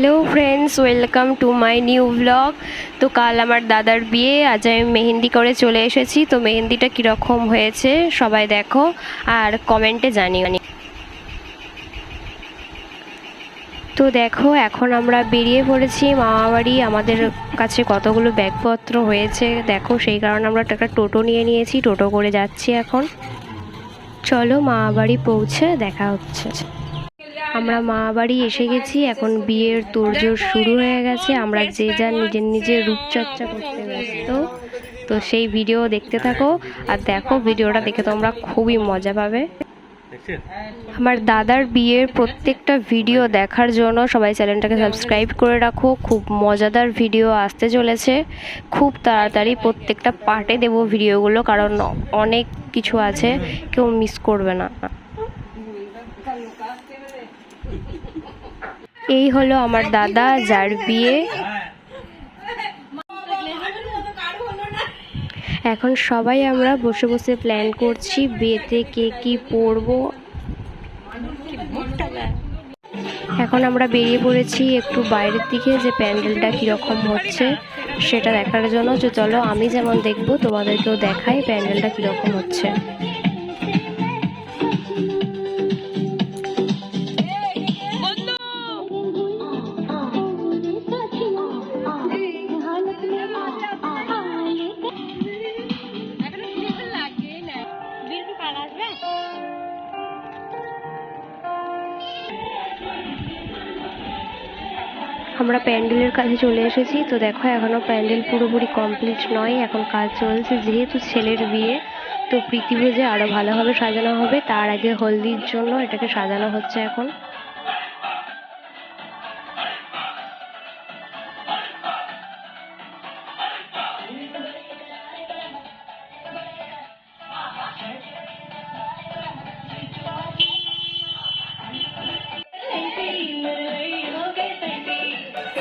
Hello friends welcome to my new blog তো কাল আমার দাদার বিয়ে। আজ আমি মেহেন্দি করে চলে এসেছি। তো মেহেন্দিটা কীরকম হয়েছে সবাই দেখো আর কমেন্টে জানি জানিও। তো দেখো, এখন আমরা বেরিয়ে পড়েছি মামাবাড়ি। আমাদের কাছে কতগুলো ব্যাগপত্র হয়েছে দেখো। সেই কারণে আমরা একটা টোটো নিয়ে নিয়েছি। টোটো করে যাচ্ছি এখন। চলো মামাবাড়ি পৌঁছে দেখা হচ্ছে। আমরা মা বাড়ি এসে গেছি, এখন বিয়ের তোড়জোড় শুরু হয়ে গেছে, আমরা যে যার নিজের নিজের রূপচর্চা করতে ব্যস্ত। তো সেই ভিডিও দেখতে থাকো, আর দেখো ভিডিওটা দেখে তোমরা খুবই মজা পাবে। আমার দাদার বিয়ের প্রত্যেকটা ভিডিও দেখার জন্য সবাই চ্যানেলটাকে সাবস্ক্রাইব করে রাখো, খুব মজাদার ভিডিও আসতে চলেছে। খুব তাড়াতাড়ি প্রত্যেকটা পার্টে দেবো ভিডিওগুলো, কারণ অনেক কিছু আছে, কেউ মিস করবে না। এই হলো আমার দাদা, যার বিয়ে। এখন সবাই আমরা বসে বসে প্ল্যান করছি, বিয়েতে কে কি পরবো। এখন আমরা বেরিয়ে পড়েছি একটু বাইরের দিকে, যে প্যান্ডেলটা কীরকম হচ্ছে সেটা দেখার জন্য। যে চলো, আমি যেমন দেখব, তোমাদেরকেও দেখাই প্যান্ডেলটা কীরকম হচ্ছে। আমরা প্যান্ডেলের কাছে চলে এসেছি। তো দেখো, এখনও প্যান্ডেল পুরোপুরি কমপ্লিট নয়, এখন কাজ চলছে। যেহেতু ছেলের বিয়ে, তো প্রীতিভোজে আরও ভালোভাবে সাজানো হবে। তার আগে হলদির জন্য এটাকে সাজানো হচ্ছে এখন।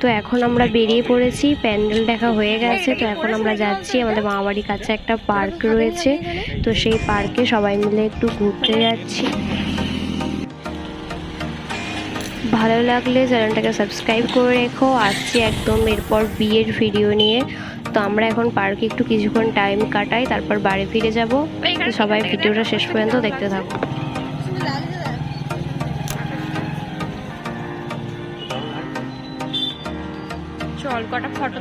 তো এখন আমরা বেরিয়ে পড়েছি, প্যান্ডেল দেখা হয়ে গেছে, তো এখন আমরা যাচ্ছি, আমাদের মামাবাড়ির কাছে একটা পার্ক রয়েছে, তো সেই পার্কে সবাই মিলে একটু ঘুরতে যাচ্ছি। ভালো লাগলে চ্যানেলটাকে সাবস্ক্রাইব করে রেখো, আসছি একদম এরপর বিয়ের ভিডিও নিয়ে। তো আমরা এখন পার্কে একটু কিছুক্ষণ টাইম কাটাই, তারপর বাড়ি ফিরে যাব। সবাই ভিডিওটা শেষ পর্যন্ত দেখতে থাকো। কটা ফটো